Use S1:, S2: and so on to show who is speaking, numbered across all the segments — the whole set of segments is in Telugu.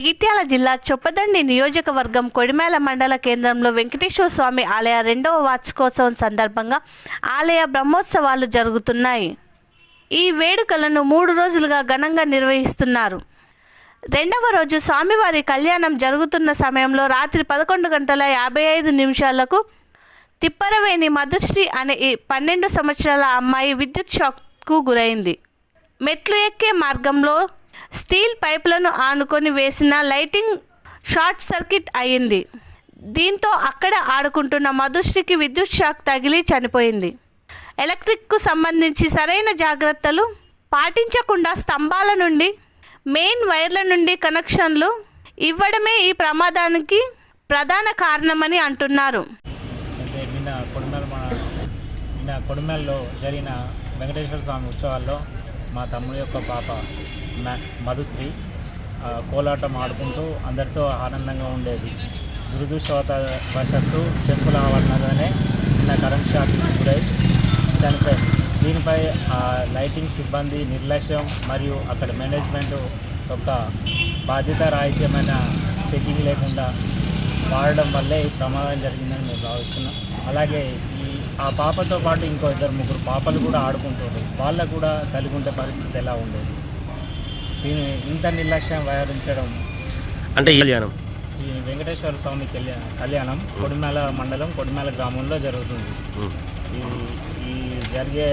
S1: జగిత్యాల జిల్లా చొప్పదండి నియోజకవర్గం కొడిమేల మండల కేంద్రంలో వెంకటేశ్వర స్వామి ఆలయ రెండవ వార్షికోత్సవం సందర్భంగా ఆలయ బ్రహ్మోత్సవాలు జరుగుతున్నాయి. ఈ వేడుకలను మూడు రోజులుగా ఘనంగా నిర్వహిస్తున్నారు. రెండవ రోజు స్వామివారి కళ్యాణం జరుగుతున్న సమయంలో రాత్రి పదకొండు గంటల యాభై ఐదు నిమిషాలకు తిప్పరవేణి మధుశ్రీ అనే ఈ పన్నెండు సంవత్సరాల అమ్మాయి విద్యుత్ షాక్కు గురైంది. మెట్లు ఎక్కే మార్గంలో స్టీల్ పైపులను ఆనుకొని వేసిన లైటింగ్ షార్ట్ సర్క్యూట్ అయింది దీంతో అక్కడ ఆడుకుంటున్న మధుశ్రీకి విద్యుత్ షాక్ తగిలి చనిపోయింది. ఎలక్ట్రిక్కు సంబంధించి సరైన జాగ్రత్తలు పాటించకుండా స్తంభాల నుండి మెయిన్ వైర్ల నుండి కనెక్షన్లు ఇవ్వడమే ఈ ప్రమాదానికి ప్రధాన కారణమని అంటున్నారు.
S2: నిన్న కొడిమేల జరిగిన వెంకటేశ్వర స్వామి ఉత్సవాల్లో మా తమ్ముడి యొక్క పాప మధుశ్రీ కోలాటం ఆడుకుంటూ అందరితో ఆనందంగా ఉండేది. దురదృష్టవశాత్తు టెంపుల్ ఆవరణలోనే నిన్న కరెంట్ షాక్ గురై చనిపోయింది. దీనిపై ఆ లైటింగ్ సిబ్బంది నిర్లక్ష్యం మరియు అక్కడ మేనేజ్మెంట్ యొక్క బాధ్యత రాహిత్యమైన చెకింగ్ లేకుండా వాడడం వల్లే ఈ ప్రమాదం జరిగిందని మేము భావిస్తున్నాం. అలాగే ఈ ఆ పాపతో పాటు ఇంకో ఇద్దరు ముగ్గురు పాపలు కూడా ఆడుకుంటారు. వాళ్ళకు కూడా కలిగి ఉండే పరిస్థితి ఎలా ఉండేది? దీని ఇంత నిర్లక్ష్యం వ్యవహరించడం.
S3: అంటే ఈ కళ్యాణం.
S2: శ్రీ వెంకటేశ్వర స్వామి కళ్యాణ కళ్యాణం కొడిమేల మండలం కొడిమేల గ్రామంలో జరుగుతుంది. ఈ ఈ జరిగే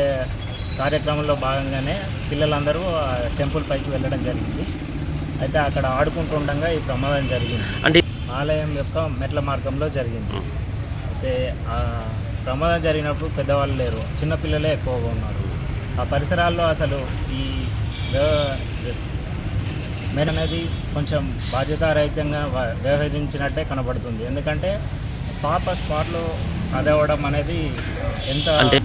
S2: కార్యక్రమంలో భాగంగానే పిల్లలందరూ ఆ టెంపుల్ పైకి వెళ్ళడం జరిగింది. అయితే అక్కడ ఆడుకుంటుండగా ఈ ప్రమాదం జరిగింది.
S3: అంటే
S2: ఆలయం యొక్క మెట్ల మార్గంలో జరిగింది. అయితే ప్రమాదం జరిగినప్పుడు పెద్దవాళ్ళు లేరు. చిన్నపిల్లలే ఎక్కువగా ఉన్నారు. ఆ పరిసరాల్లో అసలు ఈ మెయిన్ అనేది కొంచెం బాధ్యతారహితంగా వ్యవహరించినట్టే కనబడుతుంది. ఎందుకంటే పాప స్పాట్లో అదవడం అనేది ఎంత
S3: అంటే?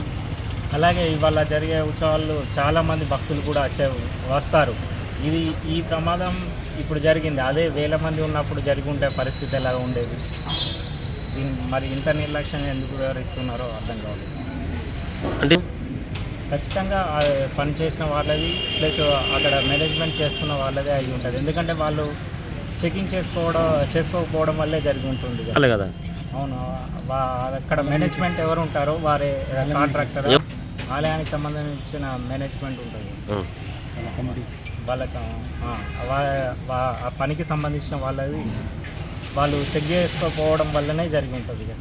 S2: అలాగే ఇవాళ జరిగే ఉత్సవాలు చాలామంది భక్తులు కూడా వచ్చే వస్తారు. ఇది ఈ ప్రమాదం ఇప్పుడు జరిగింది. అదే వేల మంది ఉన్నప్పుడు జరిగి ఉంటే పరిస్థితి ఎలా ఉండేది? దీన్ని మరి ఇంత నిర్లక్ష్యంగా ఎందుకు వ్యవహరిస్తున్నారో అర్థం కావాలి
S3: అంటే?
S2: ఖచ్చితంగా పని చేసిన వాళ్ళది ప్లస్ అక్కడ మేనేజ్మెంట్ చేస్తున్న వాళ్ళదే అయి ఉంటుంది. ఎందుకంటే వాళ్ళు చెకింగ్ చేసుకోవడం చేసుకోకపోవడం వల్లే జరిగి ఉంటుంది కదా.
S3: అలా కదా?
S2: అవును. వా- అక్కడ మేనేజ్మెంట్ ఎవరు ఉంటారో వారే కాంట్రాక్టర్. ఆలయానికి సంబంధించిన మేనేజ్మెంట్ ఉంటుంది. వాళ్ళకి పనికి సంబంధించిన వాళ్ళది. వాళ్ళు చెక్ చేసుకోకపోవడం వల్లనే జరిగి ఉంటుంది ఇక.